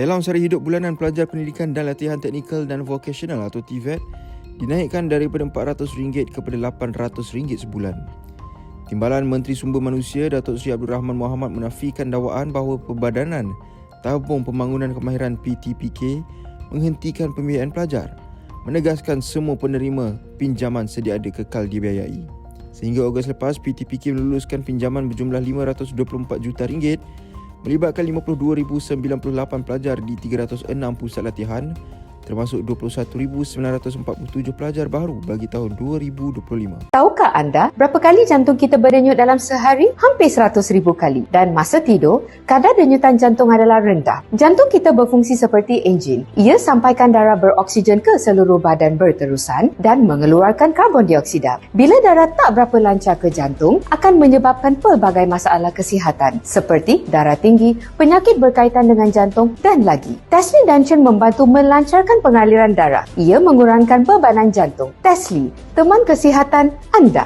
Dalam sara hidup bulanan pelajar pendidikan dan latihan teknikal dan vocational atau TVET dinaikkan daripada RM400 kepada RM800 sebulan. Timbalan Menteri Sumber Manusia Datuk Seri Abdul Rahman Muhammad menafikan dakwaan bahawa Perbadanan Tabung Pembangunan Kemahiran PTPK menghentikan pembiayaan pelajar, menegaskan semua penerima pinjaman sedia ada kekal dibiayai. Sehingga Ogos lepas, PTPK meluluskan pinjaman berjumlah 524 juta ringgit melibatkan 52,098 pelajar di 306 pusat latihan termasuk 21,947 pelajar baru bagi tahun 2025. Tahukah anda berapa kali jantung kita berdenyut dalam sehari? Hampir 100 ribu kali. Dan masa tidur, kadar denyutan jantung adalah rendah. Jantung kita berfungsi seperti enjin. Ia sampaikan darah beroksigen ke seluruh badan berterusan dan mengeluarkan karbon dioksida. Bila darah tak berapa lancar ke jantung, akan menyebabkan pelbagai masalah kesihatan seperti darah tinggi, penyakit berkaitan dengan jantung dan lagi. Tesli Dungeon membantu melancarkan pengaliran darah. Ia mengurangkan bebanan jantung. Tesli, teman kesihatan anda.